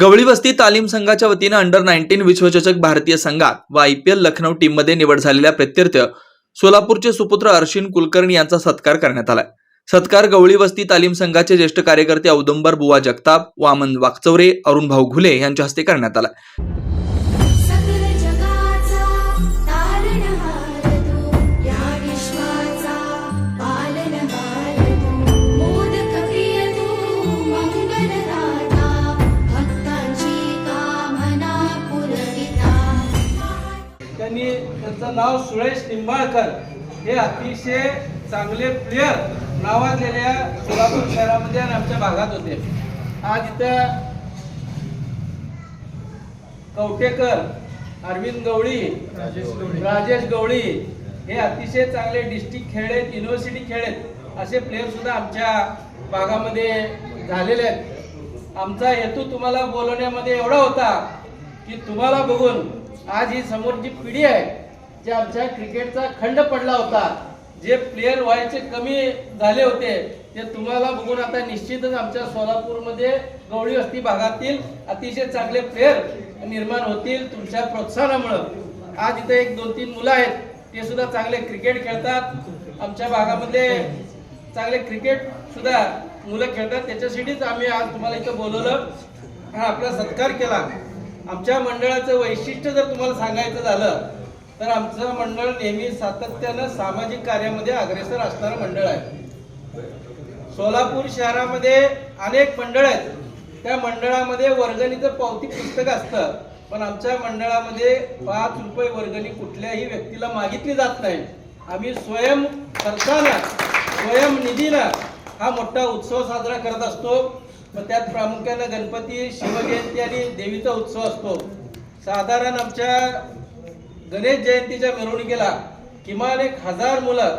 गवळी वस्ती तालीम संघाच्या वतीनं अंडर नाईन्टीन विश्वचषक भारतीय संघात व आय पी एल लखनौ टीममध्ये निवड झालेल्या प्रत्यर्थ सोलापूरचे सुपुत्र अर्शिन कुलकर्णी यांचा सत्कार करण्यात आलाय. सत्कार गवळी वस्ती तालीम संघाचे ज्येष्ठ कार्यकर्ते औदुंबर बुवा जगताप वामन वाकचौरे अरुण भाऊ घुले यांच्या हस्ते करण्यात आला त्यांचं नाव सुरेश निंबाळकर. हे अतिशय चांगले प्लेयर नावाजलेल्या सोलापूर शहरामध्ये आणि आमच्या भागात होते. आज इथं कवटेकर अरविंद गवळी राजेश गवळी. हे अतिशय चांगले डिस्ट्रिक्ट खेळलेत युनिव्हर्सिटी खेळलेत असे प्लेयर सुद्धा आमच्या भागामध्ये झालेले आहेत. आमचा हेतू तुम्हाला बोलवण्यामध्ये एवढा होता की तुम्हाला बघून आज ही समोरची पिढी आहे. जे आमच्या क्रिकेटचा खंड पडला होता जे प्लेयर व्हायचे कमी झाले होते ते तुम्हाला बघून आता निश्चितच आमच्या सोलापूरमध्ये गवळी वस्ती भागातील अतिशय चांगले प्लेयर निर्माण होतील तुमच्या प्रोत्साहनामुळं. आज इथे एक दोन तीन मुलं आहेत ते सुद्धा चांगले क्रिकेट खेळतात. आमच्या भागामध्ये चांगले क्रिकेट सुद्धा मुलं खेळतात. त्याच्यासाठीच आम्ही आज तुम्हाला इथं बोलवलं. हा आपला सत्कार केला. आमच्या मंडळाचं वैशिष्ट्य जर तुम्हाला सांगायचं झालं तर आमचं मंडळ नेहमी सातत्यानं सामाजिक कार्यामध्ये अग्रेसर असणारं मंडळ आहे. सोलापूर शहरामध्ये अनेक मंडळ आहेत. त्या मंडळामध्ये वर्गणीचं पावती पुस्तक असतं पण आमच्या मंडळामध्ये पाच रुपये वर्गणी कुठल्याही व्यक्तीला मागितली जात नाही. आम्ही स्वयं खर्चानं स्वयं निधीनं हा मोठा उत्सव साजरा करत असतो. मग त्यात प्रामुख्यानं गणपती शिवजयंती आणि देवीचा उत्सव असतो. साधारण आमच्या गणेश जयंतीच्या मिरवणुकीला किमान एक हजार मुलं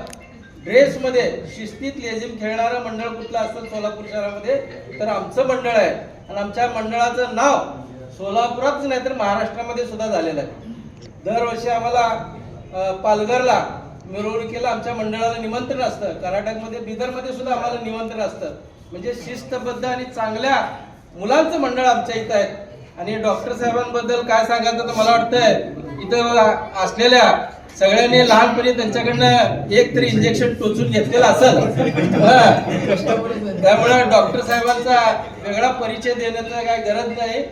ड्रेसमध्ये शिस्तीत लेझिम खेळणारं मंडळ कुठलं असतं सोलापूर शहरामध्ये? तर आमचं मंडळ आहे. आणि आमच्या मंडळाचं नाव सोलापुरातच नाही तर महाराष्ट्रामध्ये सुद्धा झालेलं आहे. दरवर्षी आम्हाला पालघरला मिरवणुकीला आमच्या मंडळाला निमंत्रण असतं. कर्नाटकमध्ये बिदरमध्ये सुद्धा आम्हाला निमंत्रण असतं. म्हणजे शिस्तबद्ध आणि चांगल्या मुलांचं मंडळ आमच्या इथं आहे. आणि डॉक्टर साहेबांबद्दल काय सांगायचं तर मला वाटतंय इथं असलेल्या सगळ्यांनी लहानपणी त्यांच्याकडनं एक तरी इंजेक्शन टोचून घेतलेलं असेल. त्यामुळे डॉक्टर साहेबांचा वेगळा परिचय देण्याचं काय गरज नाही.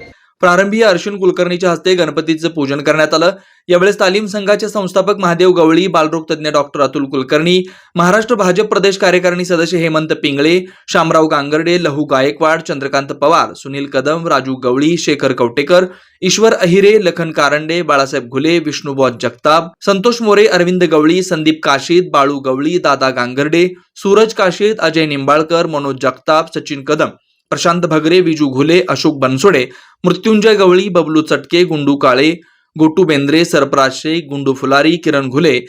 प्रारंभी अर्जुन कुलकर्णीच्या हस्ते गणपतीचं पूजन करण्यात आलं. यावेळेस तालीम संघाचे संस्थापक महादेव गवळी बालरोग तज्ज्ञ डॉक्टर अतुल कुलकर्णी महाराष्ट्र भाजप प्रदेश कार्यकारिणी सदस्य हेमंत पिंगळे शामराव गांगर्डे लहू गायकवाड चंद्रकांत पवार सुनील कदम राजू गवळी शेखर कवटेकर ईश्वर अहिरे लखन कारंडे बाळासाहेब घुले विष्णुबॉज जगताप संतोष मोरे अरविंद गवळी संदीप काशीद बाळू गवळी दादा गांगर्डे सूरज काशीद अजय निंबाळकर मनोज जगताप सचिन कदम. प्रशांत भगरे विजू घुले अशोक बनसोडे मृत्युंजय गवळी बबलू चटके गुंडू काळे गोटू बेंद्रे सरपराज शेख गुंडू फुलारी किरण घुले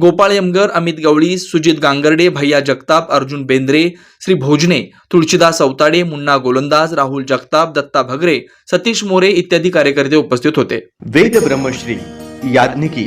गोपाळ यमगर अमित गवळी सुजित गांगर्डे भैया जगताप अर्जुन बेंद्रे श्री भोजने तुळशीदास अवताडे मुन्ना गोलंदाज राहुल जगताप दत्ता भगरे सतीश मोरे इत्यादी कार्यकर्ते उपस्थित होते. वेद ब्रह्मश्री याज्ञिकी